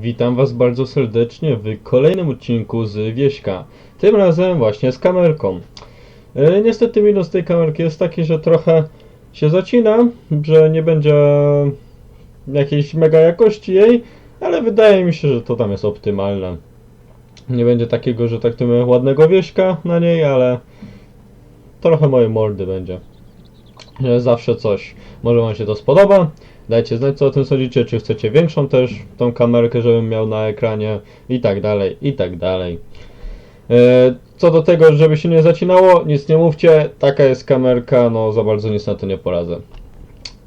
Witam Was bardzo serdecznie w kolejnym odcinku z Wieśka. Tym razem właśnie z kamerką. E, niestety minus tej kamerki jest taki, że trochę się zacina, że nie będzie jakiejś mega jakości jej, ale wydaje mi się, że to tam jest optymalne. Nie będzie takiego, że tak ładnego wieśka na niej, ale trochę mojej mordy będzie. E, Zawsze coś. Może Wam się to spodoba. Dajcie znać, co o tym sądzicie, czy chcecie większą też tą kamerkę, żebym miał na ekranie i tak dalej, i tak dalej. E, Co do tego, żeby się nie zacinało, nic nie mówcie, taka jest kamerka, no za bardzo nic na to nie poradzę.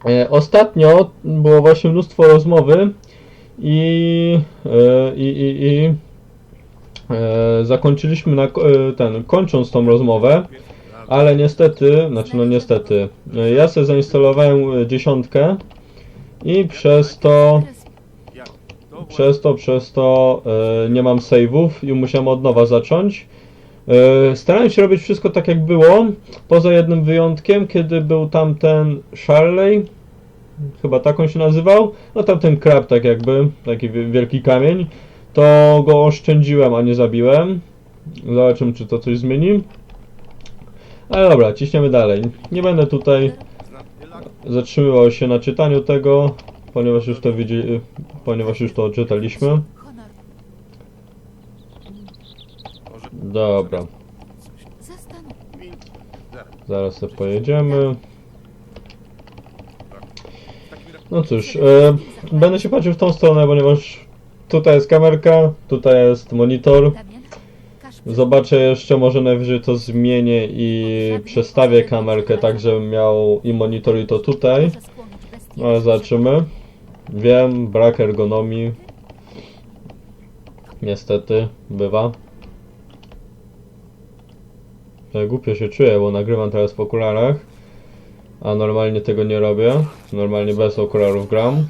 E, Ostatnio było właśnie mnóstwo rozmowy i, e, i, i, i zakończyliśmy na, ten, kończąc tą rozmowę, ale niestety, znaczy no niestety, ja sobie zainstalowałem dziesiątkę i przez to, przez to, przez to e, nie mam save'ów i musiałem od nowa zacząć. E, starałem się robić wszystko tak jak było, poza jednym wyjątkiem, kiedy był tamten Charley, chyba tak on się nazywał, no tamten krab tak jakby, taki wi- wielki kamień, to go oszczędziłem, a nie zabiłem. Zobaczymy, czy to coś zmieni. Ale dobra, ciśniemy dalej. Nie będę tutaj zatrzymywał się na czytaniu tego, ponieważ już to widzi, ponieważ już to czytaliśmy. Dobra, zaraz sobie pojedziemy. No cóż, e, będę się patrzył w tą stronę, ponieważ tutaj jest kamerka, tutaj jest monitor. Zobaczę jeszcze, może najwyżej to zmienię i przestawię kamerkę tak, żebym miał i monitor i to tutaj. No ale zobaczymy. Wiem, brak ergonomii. Niestety, bywa. Ja głupio się czuję, bo nagrywam teraz w okularach. A normalnie tego nie robię. Normalnie bez okularów gram.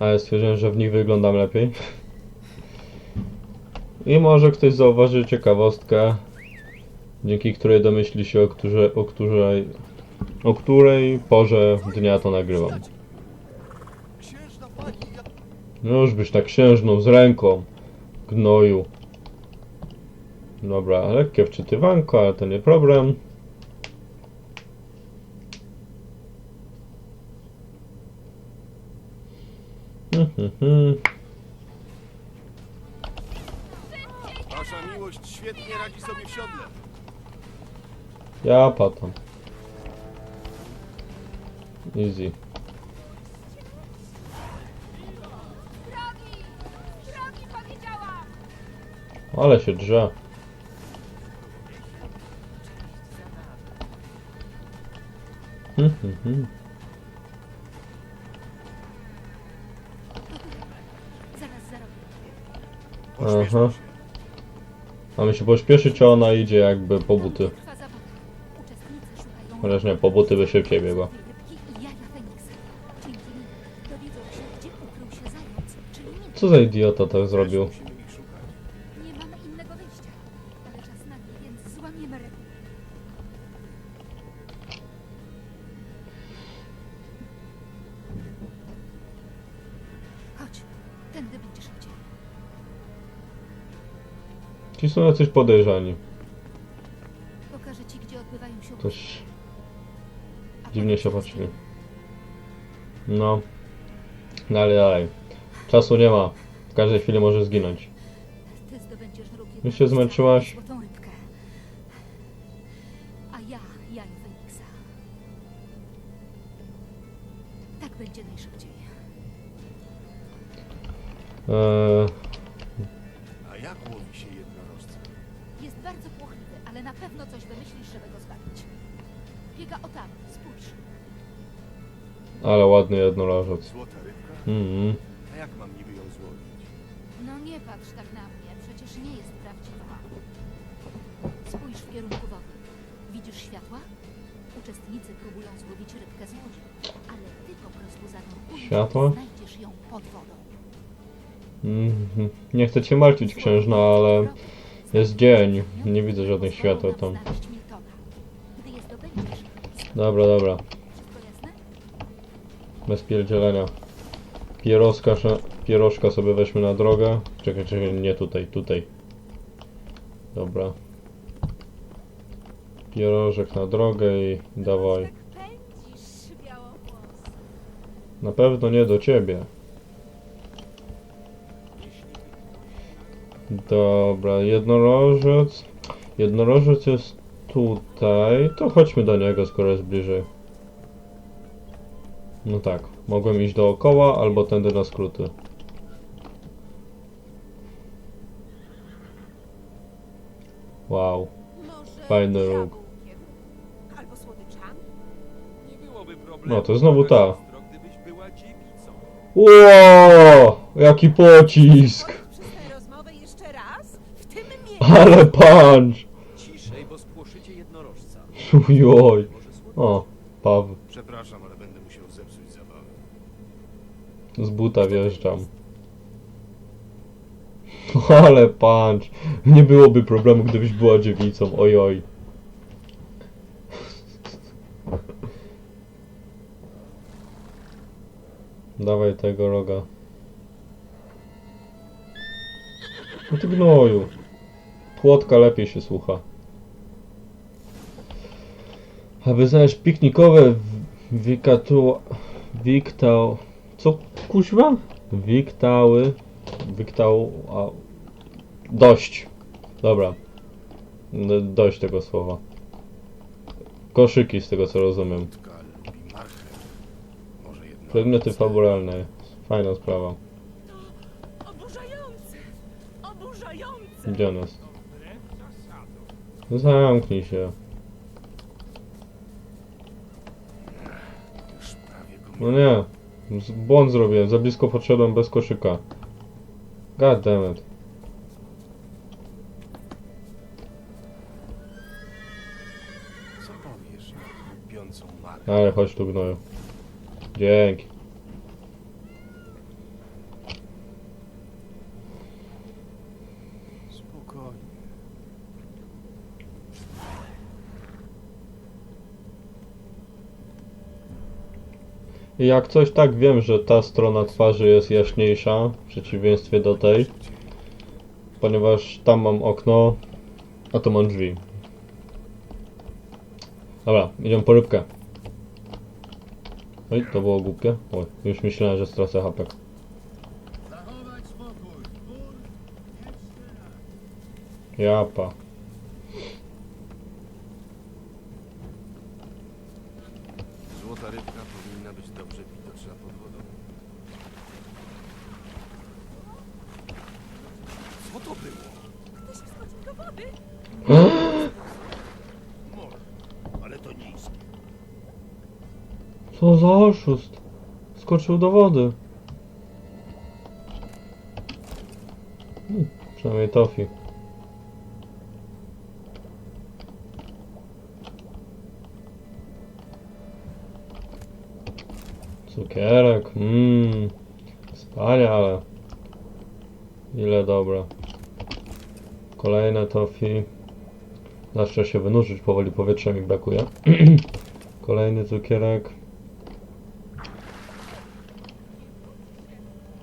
Ale stwierdziłem, że w nich wyglądam lepiej. I może ktoś zauważy ciekawostkę, dzięki której domyśli się, o której, o której, o której porze dnia to nagrywam. No już byś tak księżną z ręką, gnoju. Dobra, lekkie wczytywanko, ale to nie problem. Hmm, hmm, hmm. Siodle. Ja patam. Easy. Drogi! Drogi powiedziałam! Ale się drze. Hmm, hmm, hmm. Zaraz zarobię. Aha. Mamy się pośpieszyć, a ona idzie jakby po buty. Chociaż nie, po buty by szybciej biegła. Co za idiota tak zrobił? Są jacyś podejrzani. Pokażę ci, gdzie odbywają się A dziwnie się patrzyli. No. Dalej, dalej. Czasu nie ma. W każdej chwili może zginąć. Ty zdobędziesz. Już się zmęczyłaś? Złotą rybkę. A ja jajo Feniksa. Tak będzie najszybciej. Eee, ładny jednorożec. Złota rybka? Mhm. A jak mam niby ją złowić? No nie patrz tak na mnie, przecież nie jest prawdziwa. Spójrz w kierunku wody. Widzisz światła? Uczestnicy próbują złowić rybkę z łodzi, ale ty po prostu zanurkujesz Światła? i znajdziesz ją pod wodą. Mhm. Nie chcę cię martwić, księżna, ale jest dzień. Nie widzę żadnych świateł tam. Znaleźć Miltona. Gdy je zdobędziesz, Dobra, dobra. Bez pierdzielenia. Pierożka, sze- pierożka sobie weźmy na drogę. Czekaj, czekaj, nie tutaj, tutaj. Dobra. Pierożek na drogę i dawaj. Na pewno nie do ciebie. Dobra, jednorożec. Jednorożec jest tutaj. To chodźmy do niego, skoro jest bliżej. No tak, mogłem iść dookoła albo tędy na skróty. Wow. Fajny róg. jabłkiem? Albo słodyczami? Nie byłoby problemu. No, to znowu ta. Gdybyś była dziewicą. Ło! Jaki pocisk! Powiedz przez tę rozmowę jeszcze raz? W tym miejscu? Ale punch! Ciszej, bo spłoszycie jednorożca. Ujoj. Może słodycz? O, Paw. Z buta wjeżdżam. Ale punch. Nie byłoby problemu, gdybyś była dziewicą. Ojoj. Dawaj tego roga. No ty gnoju. Płotka lepiej się słucha. Aby znaleźć piknikowe wikatu... Wiktał... Co kuźwa? Wiktały... Wiktał... A... Dość. Dobra. Dość tego słowa. Koszyki z tego co rozumiem. Przedmioty fabularne. Fajna sprawa. Oburzające! Oburzające! Gdzie on jest? Zamknij się. No nie. Błąd zrobiłem. Za blisko podszedłem bez koszyka. God damn it. Co powiesz na lubiącą marchew? Ale chodź tu gnoju. Dzięki. Spokojnie. I Jak coś tak wiem, że ta strona twarzy jest jaśniejsza w przeciwieństwie do tej, ponieważ tam mam okno, a tu mam drzwi. Dobra, idziemy po rybkę. Oj, to było głupie. Oj, już myślałem, że stracę spokój. Japa. Złota rybka dobrze widoczna pod wodą. Co to było? Ktoś wskoczył do wody! Może, ale to niskie. Co za oszust? Skoczył do wody. Hmm, przynajmniej tofi. Cukierek, mmm, wspaniale. Ile dobra. Kolejne tofi. Zacznę się wynurzyć, powoli powietrza mi brakuje. Kolejny cukierek.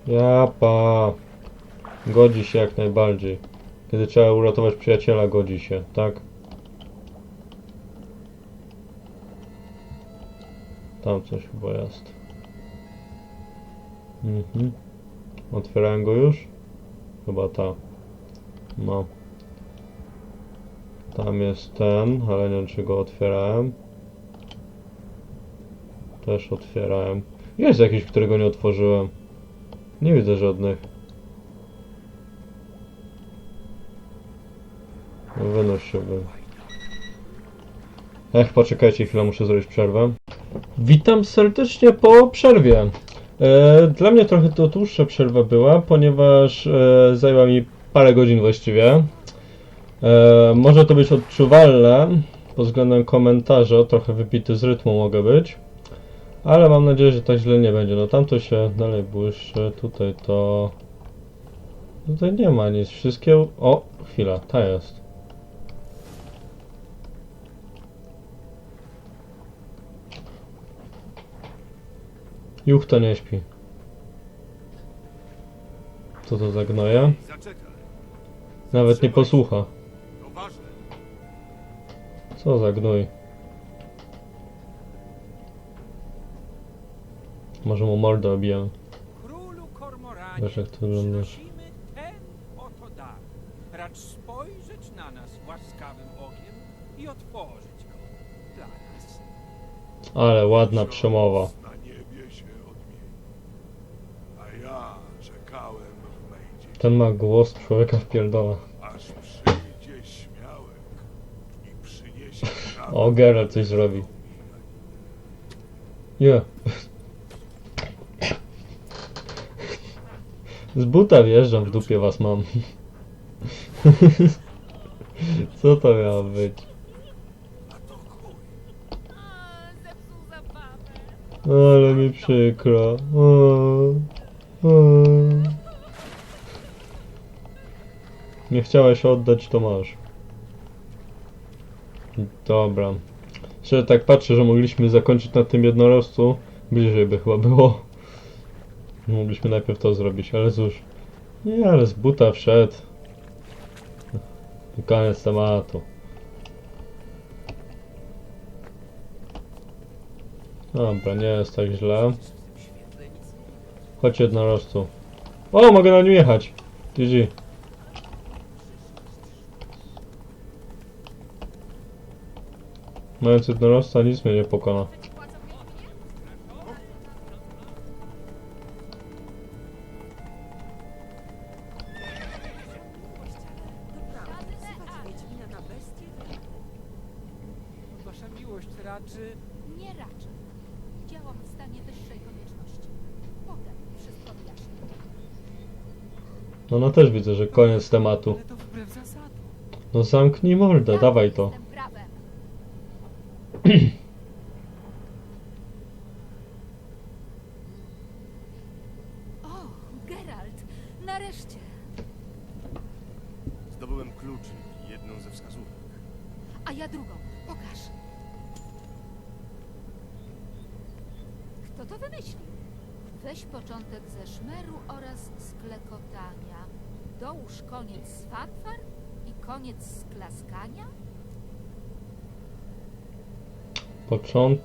Japa. Godzi się jak najbardziej. Kiedy trzeba uratować przyjaciela, godzi się, tak? Tam coś chyba jest. Mhm. Otwierałem go już? Chyba ta. No. Tam jest ten, ale nie wiem czy go otwierałem. Też otwierałem. Jest jakiś, którego nie otworzyłem. Nie widzę żadnych. No, Wynoś się. Ech, poczekajcie chwilę, muszę zrobić przerwę. Witam serdecznie po przerwie. E, dla mnie trochę to dłuższa przerwa była, ponieważ e, zajęła mi parę godzin właściwie. E, może to być odczuwalne pod względem komentarza, trochę wypity z rytmu mogę być. Ale mam nadzieję, że tak źle nie będzie. No tamto się dalej błyszczy, tutaj to... Tutaj nie ma nic, wszystkie... O, chwila, ta jest. Juch to nie śpi. Co to za zaczekaj. Nawet nie posłucha. Co za gnój? Może mu mordę obiję. Królu Kormoranie, Wiesz, jak to wygląda. przynosimy ten oto dar. Racz spojrzeć na nas łaskawym okiem i otworzyć go dla nas. Ale ładna przemowa. Na niebie się odmieni. A ja czekałem w Mejdzie, Ten ma głos człowieka w pierdoła. aż przyjdzie śmiałek i przyniesie O, Geralt coś zrobi. Nie. Z buta wjeżdżam, w dupie was mam. Co to miało być? Ale mi przykro. O, o. Nie chciałeś oddać, to masz. Dobra. Jeszcze tak patrzę, że mogliśmy zakończyć na tym jednorożcu. Bliżej by chyba było. Mogliśmy najpierw to zrobić, ale cóż. Nie, ale z buta wszedł. Koniec tematu. Dobra, nie jest tak źle. Chodź jednorożcu. O, mogę na nim jechać. Mając jednorożca nic mnie nie pokona. Wasza miłość raczy... Nie raczej. Działam w stanie wyższej konieczności. Potem wszystko wyjaśnię. No no też widzę, że koniec tematu. Ale to wbrew zasadom. No zamknij mordę, Ja dawaj to.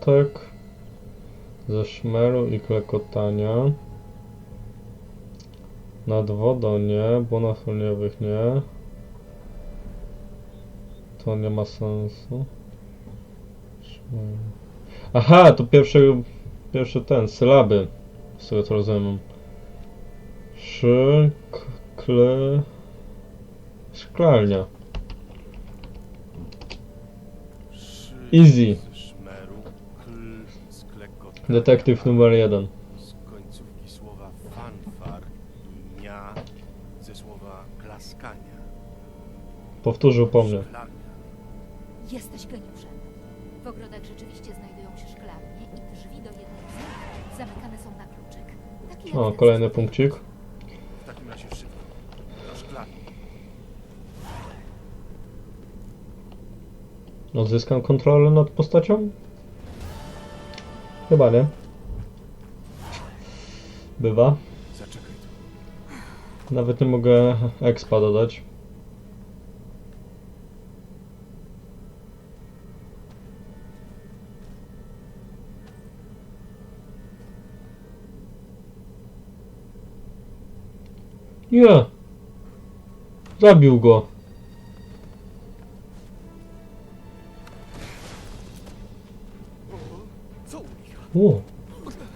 Początek ze szmeru i klekotania. Nad wodą nie, bo na solniowych nie. To nie ma sensu. Aha, to pierwszy, pierwszy ten, sylaby. Z tego co rozumiem. Szy, kle... Szklarnia. Easy. z szmeru, kl z klekotania, Detektyw numer jeden. Z końcówki słowa fanfar i mia ze słowa klaskania. Powtórzył po mnie. Szklarnia. Jesteś geniuszem. W ogrodach rzeczywiście znajdują się szklarnie i drzwi do jednej z nich zamykane są na kluczyk. Taki jak O, ten, kolejny punkcik. W takim razie szybko. Do szklarni. Odzyskam kontrolę nad postacią? Chyba nie. Bywa. Zaczekaj. Nawet nie mogę expa dodać. Nie! Zabił go.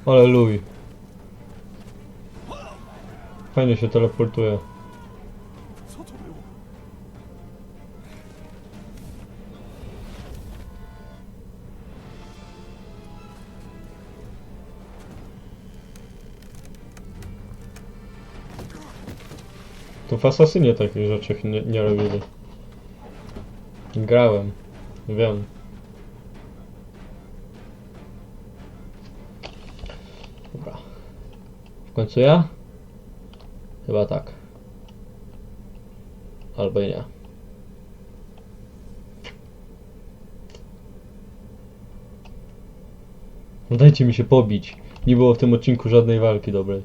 Ale luj. Fajnie się teleportuje. To w Asasynie takich rzeczy nie, nie robili. Grałem. Wiem. Końcu ja? Chyba tak. Albo i nie. No dajcie mi się pobić. Nie było w tym odcinku żadnej walki dobrej.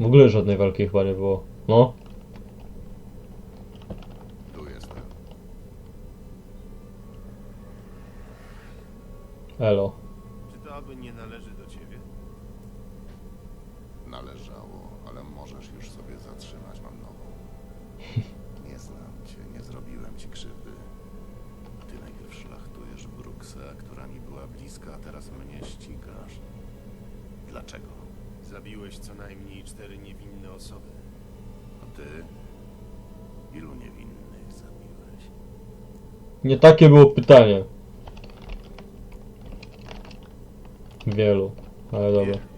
W ogóle żadnej walki chyba nie było. No, Tu jestem. elo. Czy to aby nie należy do ciebie? Należało, ale możesz już sobie zatrzymać, mam nową. Nie znam cię, nie zrobiłem ci krzywdy. Ty najpierw szlachtujesz Bruksę, która mi była bliska, a teraz mnie ścigasz. Dlaczego? Zabiłeś co najmniej cztery niewinne osoby. A ty? Ilu niewinnych zabiłeś? Nie takie było pytanie. Wielu, ale dobra.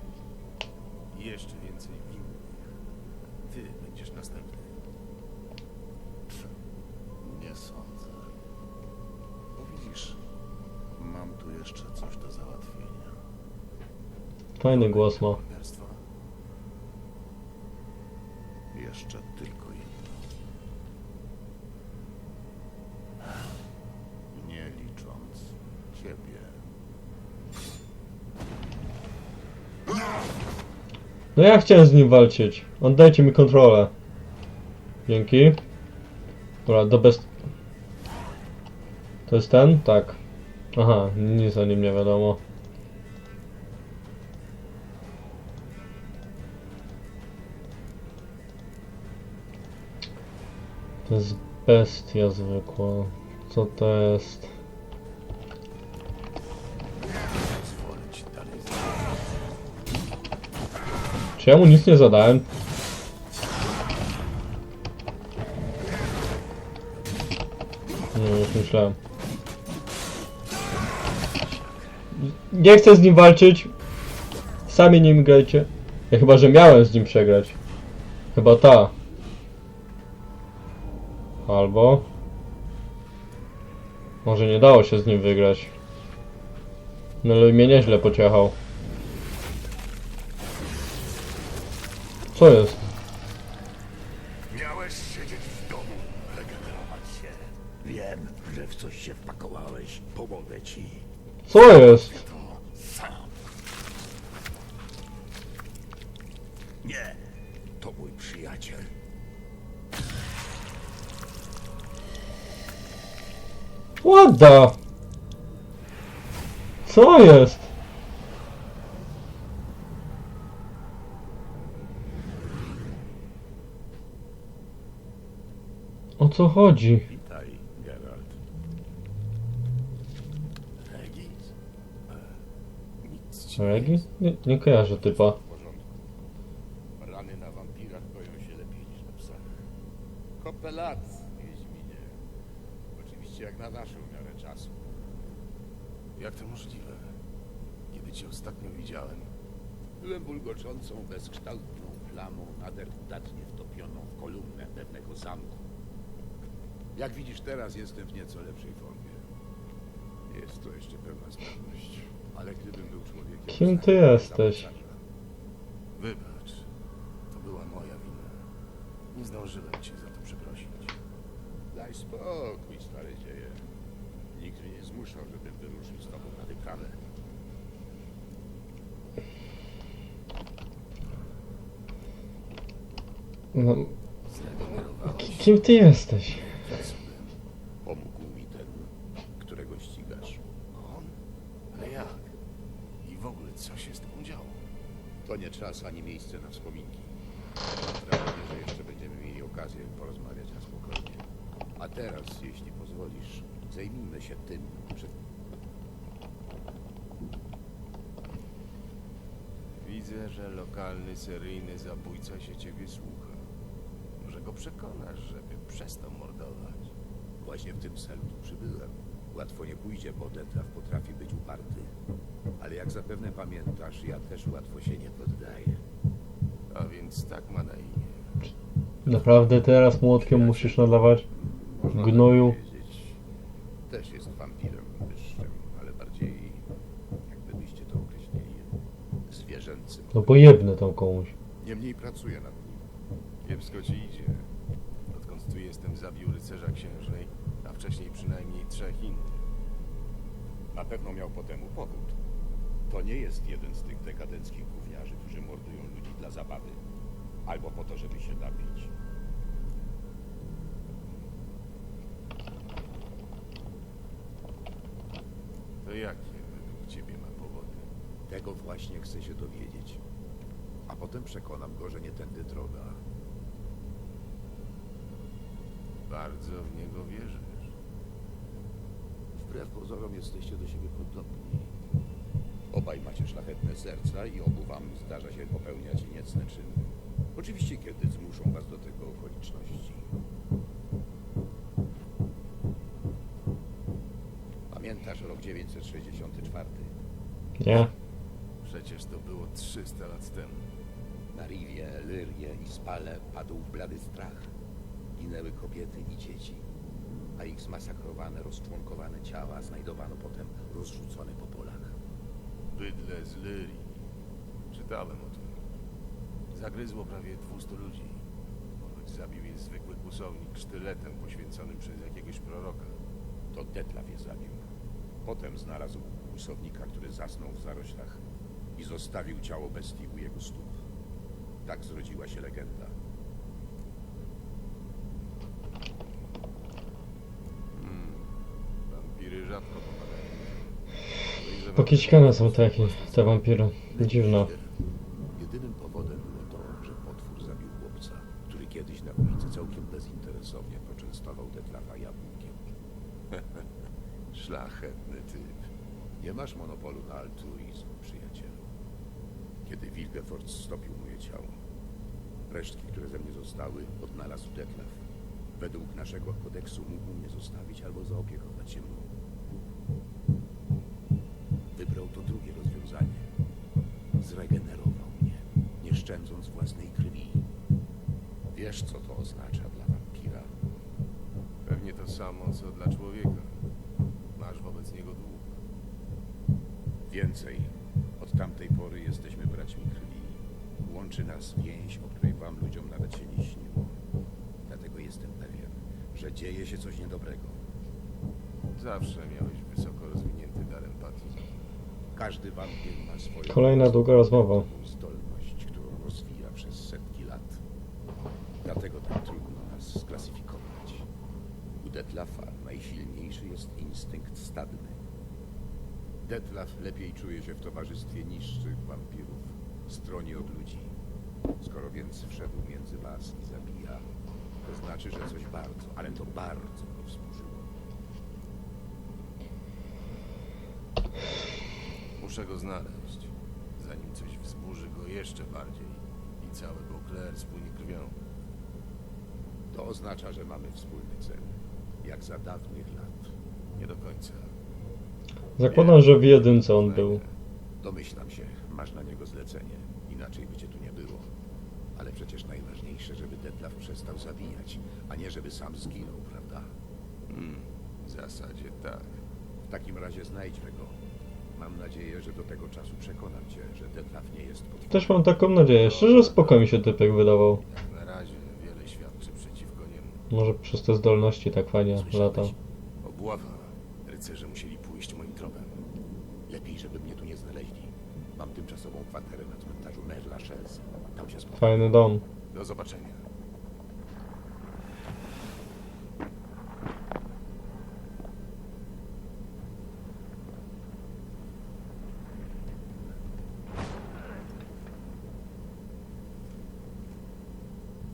Fajny głos ma. Jeszcze tylko jedno. Nie licząc ciebie. No ja chciałem z nim walczyć. Oddajcie mi kontrolę. Dzięki. Dobra, do bez... To jest ten? Tak. Aha, nic o nim nie wiadomo. To jest bestia zwykła. Co to jest? Czy ja mu nic nie zadałem? No, już myślałem. Nie chcę z nim walczyć. Sami nim grajcie. Ja chyba, że miałem z nim przegrać. Chyba ta. Albo... Może nie dało się z nim wygrać. No ale mnie nieźle pociechał. Co jest? Miałeś siedzieć w domu, regenerować się. Wiem, że w coś się wpakowałeś. Pomogę ci. Co jest? What the? Co jest? O co chodzi? Witaj, Geralt. Regis? Nic ci Regi? Nie, nie kojarzę typa. w porządku. Rany na wampirach boją się lepiej niż na psach. Kopę lat, Wiedźminie. Oczywiście jak na naszą miarę czasu. Jak to możliwe? Kiedy cię ostatnio widziałem? Byłem bulgoczącą, bezkształtną plamą nader udatnie wtopioną w kolumnę pewnego zamku. Jak widzisz teraz, jestem w nieco lepszej formie. Jest to jeszcze pewna sprawność, ale gdybym był człowiekiem... Kim ty jesteś? Wybacz. To była moja wina. Nie zdążyłem cię za to przeprosić. Daj spokój, stare dzieje. Nikt mnie nie zmuszał, żebym wyruszył z tobą na wyprawę. No, kim ty jesteś? Widzę, że lokalny seryjny zabójca się ciebie słucha. Może go przekonasz, żeby przestał mordować. Właśnie w tym celu tu przybyłem. Łatwo nie pójdzie, bo Detraw potrafi być uparty. Ale jak zapewne pamiętasz, ja też łatwo się nie poddaję. A więc tak ma na imię. Naprawdę teraz młotkiem musisz nadawać? Gnoju. tak powiedzieć. Też jest wampirem wyższym, ale bardziej, jakbyście to określili, zwierzęcym. No bo jebnę tam komuś. Niemniej pracuję nad nim. Kiepsko ci idzie. Odkąd tu jestem, zabił rycerza księżnej, a wcześniej przynajmniej trzech innych. Na pewno miał po temu powód. To nie jest jeden z tych dekadenckich gówniarzy, którzy mordują ludzi dla zabawy. albo po to, żeby się napić. To jakie według ciebie ma powody? Tego właśnie chcę się dowiedzieć. A potem przekonam go, że nie tędy droga. Bardzo w niego wierzysz. Wbrew pozorom jesteście do siebie podobni. Obaj macie szlachetne serca i obu wam zdarza się popełniać niecne czyny. Oczywiście, kiedy zmuszą was do tego okoliczności. Pamiętasz rok 964? Nie. Przecież to było 300 lat temu. Lyrie i Spale padł blady strach. Ginęły kobiety i dzieci, a ich zmasakrowane, rozczłonkowane ciała znajdowano potem rozrzucone po polach. Bydle z Lyrii. Czytałem o tym. Zagryzło prawie 200 ludzi. Choć zabił je zwykły kłusownik sztyletem poświęconym przez jakiegoś proroka. To Detlaf je zabił. Potem znalazł kłusownika, który zasnął w zaroślach i zostawił ciało bestii u jego stóp. Tak zrodziła się legenda. Wampiry rzadko. Podejrzewam, Pokiśkane że są takie, te wampiry. Dziwne. Jedynym powodem było to, że potwór zabił chłopca, który kiedyś na ulicy całkiem bezinteresownie poczęstował Detlafa jabłkiem. Szlachetny typ. Nie masz monopolu na altruizm, przyjacielu. Kiedy Wilgefortz stopił moje ciało, resztki, które ze mnie zostały, odnalazł Detlaf. Według naszego kodeksu mógł mnie zostawić albo zaopiekować się mną. Wybrał to drugie rozwiązanie. Zregenerował mnie, nie szczędząc własnej krwi. Wiesz, co to oznacza dla wampira? Pewnie to samo, co dla człowieka. Masz wobec niego dług. Więcej. Łączy nas więź, o której wam ludziom nawet się nie śniło. Dlatego jestem pewien, że dzieje się coś niedobrego. Zawsze miałeś wysoko rozwinięty dar empatii. Każdy wampir ma swoją... Kolejna długa rozmowa. ...zdolność, którą rozwija przez setki lat. Dlatego tak trudno nas sklasyfikować. U Detlafa najsilniejszy jest instynkt stadny. Detlaf lepiej czuje się w towarzystwie niższych wampirów, stronie od ludzi. Skoro więc wszedł między was i zabija, to znaczy, że coś bardzo, ale to bardzo go wzburzyło. Muszę go znaleźć, zanim coś wzburzy go jeszcze bardziej i cały Beauclair spłynie krwią. To oznacza, że mamy wspólny cel, jak za dawnych lat. Nie do końca. Zakładam, że w jedynce on był. Domyślam się, masz na niego zlecenie. Inaczej by cię tu nie było. Ale przecież najważniejsze, żeby Detlaf przestał zabijać, a nie żeby sam zginął, prawda? Hmm, w zasadzie tak. W takim razie znajdźmy go. Mam nadzieję, że do tego czasu przekonam cię, że Detlaf nie jest potworem. Też mam taką nadzieję. Szczerze spoko mi się typek wydawał. Jak na razie wiele świadczy przeciwko niemu. Może przez te zdolności tak fajnie lata. Obława. Rycerze musieli pójść moim tropem. Lepiej, żeby mnie tu nie znaleźli. Mam tymczasową kwaterę na cmentarzu Mère Lachaise. Tam się spotkamy. Fajny dom. Do zobaczenia.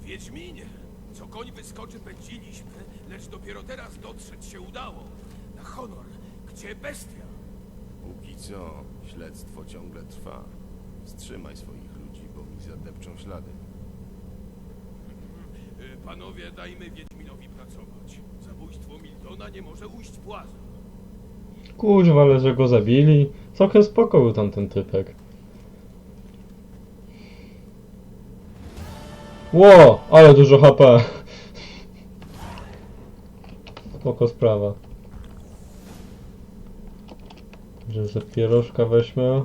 Wiedźminie, co koń wyskoczy pędziliśmy, lecz dopiero teraz dotrzeć się udało. Na honor, gdzie bestia? Póki co, śledztwo ciągle trwa. Wstrzymaj swoich zadepczą ślady. Y, Panowie, dajmy Wiedźminowi pracować. Zabójstwo Miltona nie może ujść płazem. Kurwa, ale że go zabili. Całkiem spoko był tamten typek. Ło, ale dużo HP. Spoko sprawa. Że ze pierożka weźmy.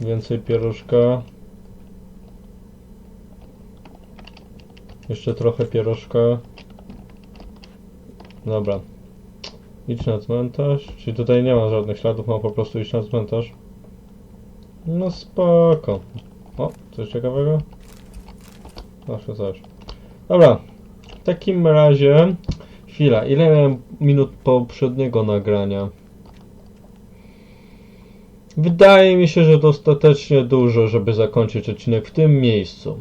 Więcej pierożka. Jeszcze trochę pierożka. Dobra. Idź na cmentarz. Czyli tutaj nie ma żadnych śladów, mam po prostu iść na cmentarz. No spoko. O, coś ciekawego? Proszę coś. Dobra. W takim razie... Chwila, ile miałem minut poprzedniego nagrania? Wydaje mi się, że dostatecznie dużo, żeby zakończyć odcinek w tym miejscu.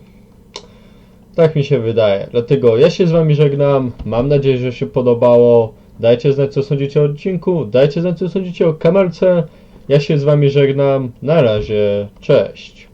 Tak mi się wydaje. Dlatego ja się z wami żegnam. Mam nadzieję, że się podobało. Dajcie znać, co sądzicie o odcinku. Dajcie znać, co sądzicie o kamerce. Ja się z wami żegnam. Na razie. Cześć.